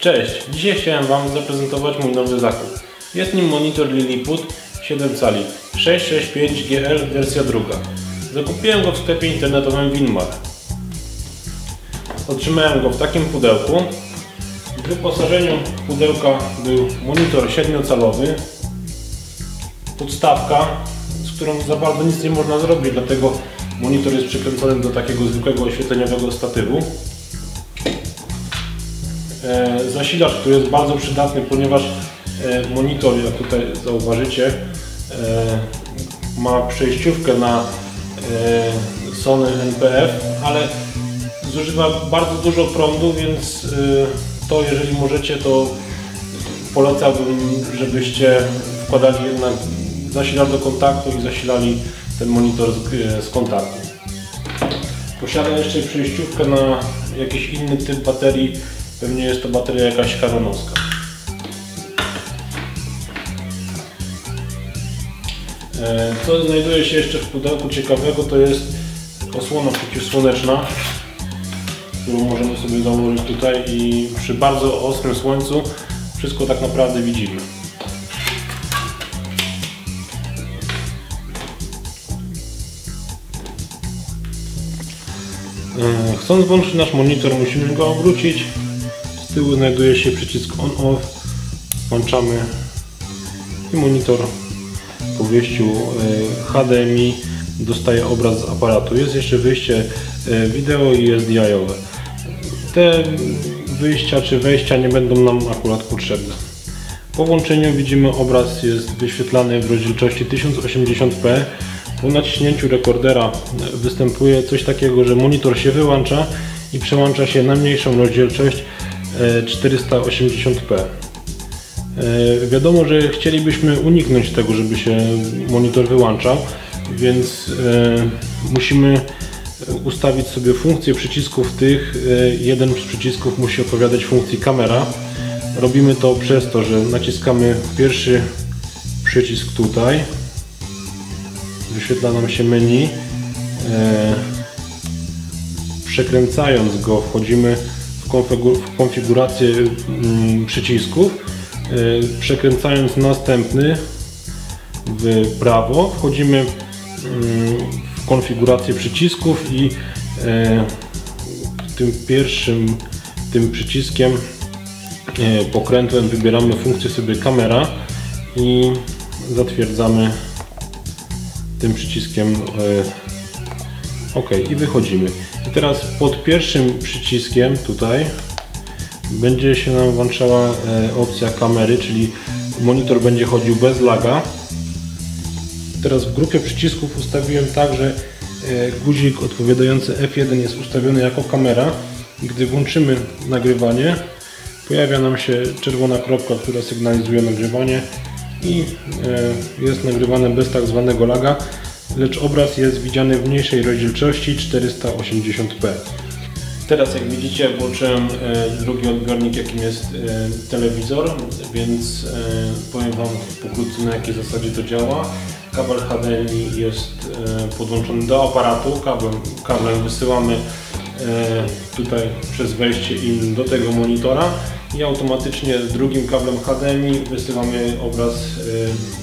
Cześć, dzisiaj chciałem Wam zaprezentować mój nowy zakup. Jest nim monitor Lilliput 7 cali 665GL wersja druga. Zakupiłem go w sklepie internetowym Winmar. Otrzymałem go w takim pudełku. W wyposażeniu pudełka był monitor 7-calowy, podstawka, z którą za bardzo nic nie można zrobić, dlatego monitor jest przykręcony do takiego zwykłego oświetleniowego statywu. E, zasilacz, który jest bardzo przydatny, ponieważ e, monitor, jak tutaj zauważycie, e, ma przejściówkę na Sony NPF, ale zużywa bardzo dużo prądu, więc to jeżeli możecie, to polecałbym, żebyście wkładali jednak zasilacz do kontaktu i zasilali ten monitor z, kontaktu. Posiada jeszcze przejściówkę na jakiś inny typ baterii Pewnie jest to bateria jakaś karonowska. E, co znajduje się jeszcze w pudełku ciekawego to jest osłona przeciwsłoneczna którą możemy sobie założyć tutaj i przy bardzo ostrym słońcu wszystko tak naprawdę widzimy. E, chcąc włączyć nasz monitor musimy go obrócić z tyłu znajduje się przycisk on-off. Włączamy i monitor po wyjściu e, HDMI dostaje obraz z aparatu. Jest jeszcze wyjście e, wideo i SDI-owe. Te wyjścia czy wejścia nie będą nam akurat potrzebne. Po włączeniu widzimy obraz jest wyświetlany w rozdzielczości 1080p. Po naciśnięciu rekordera występuje coś takiego, że monitor się wyłącza i przełącza się na mniejszą rozdzielczość 480p. E, wiadomo, że chcielibyśmy uniknąć tego, żeby się monitor wyłączał, więc e, musimy ustawić sobie funkcję przycisków tych. E, jeden z przycisków musi odpowiadać funkcji kamera. Robimy to przez to, że naciskamy pierwszy przycisk tutaj. Wyświetla nam się menu. Przekręcając go wchodzimy w konfigurację mm, przycisków. E, przekręcając następny w prawo wchodzimy mm, w konfigurację przycisków i e, tym pierwszym tym przyciskiem e, pokrętłem wybieramy funkcję sobie kamera i zatwierdzamy tym przyciskiem OK i wychodzimy. I teraz pod pierwszym przyciskiem tutaj będzie się nam włączała e, opcja kamery, czyli monitor będzie chodził bez laga. Teraz w grupie przycisków ustawiłem tak, że e, guzik odpowiadający F1 jest ustawiony jako kamera. Gdy włączymy nagrywanie, pojawia nam się czerwona kropka, która sygnalizuje nagrywanie i e, jest nagrywane bez tak zwanego laga lecz obraz jest widziany w mniejszej rozdzielczości 480p. Teraz jak widzicie włączyłem e, drugi odbiornik jakim jest e, telewizor, więc e, powiem Wam pokrótce na jakiej zasadzie to działa. Kabel HDMI jest podłączony do aparatu, kablem, kablem wysyłamy tutaj przez wejście in do tego monitora i automatycznie drugim kablem HDMI wysyłamy obraz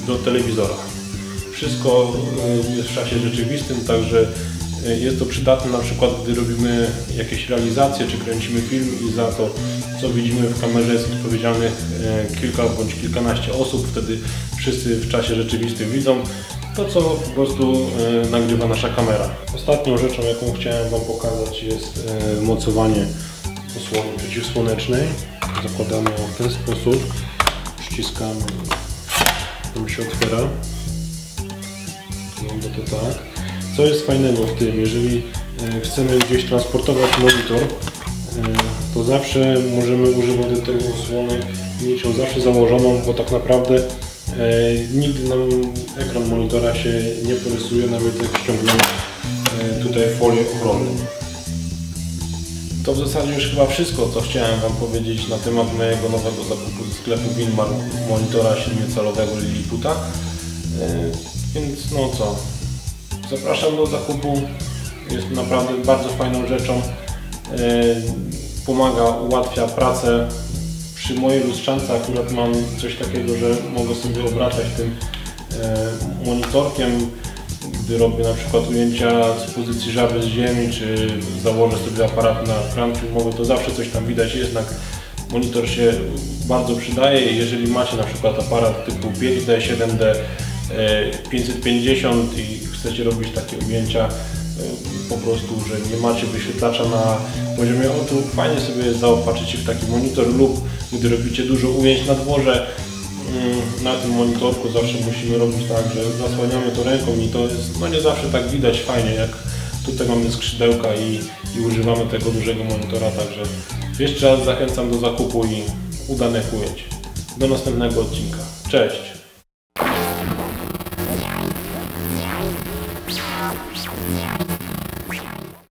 do telewizora. Wszystko e, jest w czasie rzeczywistym, także e, jest to przydatne na przykład, gdy robimy jakieś realizacje, czy kręcimy film i za to, co widzimy w kamerze jest odpowiedzialnych e, kilka bądź kilkanaście osób, wtedy wszyscy w czasie rzeczywistym widzą to, co po prostu nagrywa nasza kamera. Ostatnią rzeczą, jaką chciałem Wam pokazać jest mocowanie osłony przeciwsłonecznej. Zakładamy ją w ten sposób, przyciskamy, to się otwiera. Wygląda to tak. Co jest fajnego w tym, jeżeli e, chcemy gdzieś transportować monitor, e, to zawsze możemy używać do tego osłony niczą zawsze założoną, bo tak naprawdę e, nigdy nam ekran monitora się nie porysuje, nawet jak ściągniemy tutaj folię ochronną. To w zasadzie już chyba wszystko, co chciałem Wam powiedzieć na temat mojego nowego zakupu sklepu Winmar monitora 7-calowego Liliputa. Więc no co, zapraszam do zakupu. Jest naprawdę bardzo fajną rzeczą. E, pomaga, ułatwia pracę przy mojej lustrzance akurat mam coś takiego, że mogę sobie obracać tym e, monitorkiem, gdy robię na przykład ujęcia z pozycji żaby z ziemi, czy założę sobie aparat na kran filmowy, to zawsze coś tam widać, jednak monitor się bardzo przydaje. Jeżeli macie na przykład aparat typu 5D, 7D, e, 550 i chcecie robić takie ujęcia, e, po prostu, że nie macie wyświetlacza na poziomie oczu, fajnie sobie zaopatrzycie w taki monitor lub gdy robicie dużo ujęć na dworze, mm, na tym monitorku zawsze musimy robić tak, że zasłaniamy to ręką i to jest, no nie zawsze tak widać fajnie, jak tutaj mamy skrzydełka i, i używamy tego dużego monitora, także jeszcze raz zachęcam do zakupu i udanych ujęć. Do następnego odcinka. Cześć!